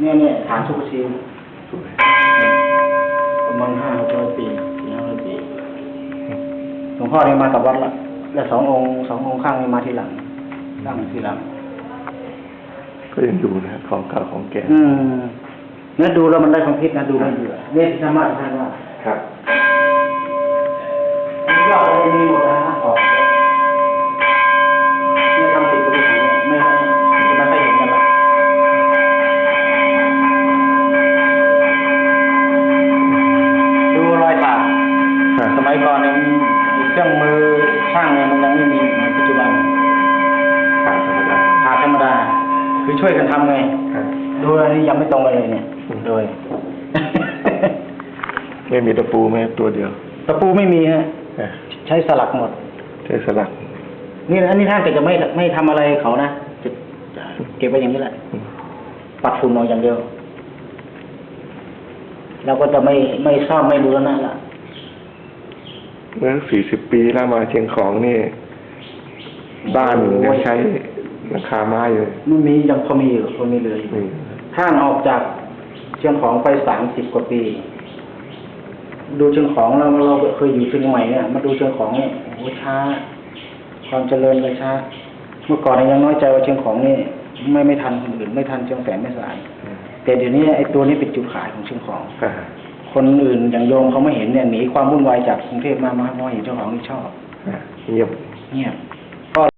เนี่ยเนี่ยฐานซุปเปอร์ซีลประมาณห้าหกร้อยปีสี่ห้าร้อยปีหลวงพ่อเนี่ยมากับวัดละแล้วสององค์สององค์ข้างนี่มาทีหลังตั้งทีหลัง ก็ยังอยู่นะของเก่าของแก่อืมเนี่ยดูแล้วมันได้ความคิดนะดูไม่เบื่อเนี่ยที่ธรรมะท่านว่าครับ สมัยก่อนเนี่ยมีเครื่องมือช่างเนี่ยมันยังไม่มีเหมือนปัจจุบันขาดธรรมดาถากธรรมดา คือช่วยกันทำไง ครับ ดูอันนี้ยังไม่ตรงกันเลยเนี่ยโดย ไม่มีตะปูแม้ตัวเดียวตะปูไม่มีฮะ อะใช้สลักหมด ใช้สลัก นี่อันนี้ท่านก็จะไม่ไม่ทำอะไรเขานะจะจะเก็บไว้อย่างนี้แหละ อืม ปัดฝุ่นออกอย่างเดียว เราก็จะไม่ไม่ซ่อมไม่บูรณะละ เมื่อสี่สิบปีแล้วมาเชียงของนี่ บ้านยังใช้หลังคาไม้อยู่มันมียังพอมีอยู่พอมีเหลืออยู่นี่ท่านออกจากเชียงของไปสามสิบกว่าปี ดูเชียงของเราเราเคยอยู่เชียงใหม่เนี่ยมาดูเชียงของเนี่ยโอ้โหช้า ความเจริญเลยช้า เมื่อก่อนเนี่ยยังน้อยใจว่าเชียงของนี่ไม่ไม่ทันคนอื่นไม่ทันเชียงแสนไม่สาย แต่เดี๋ยวนี้ไอ้ตัวนี้เป็นจุดขายของเชียงของ อ่า คนอื่นอย่างโยมเขาไม่เห็นเนี่ยหนีความวุ่นวายจากกรุงเทพมามาเพราะเห็นเจ้าของนี่ชอบอะเงียบเงียบ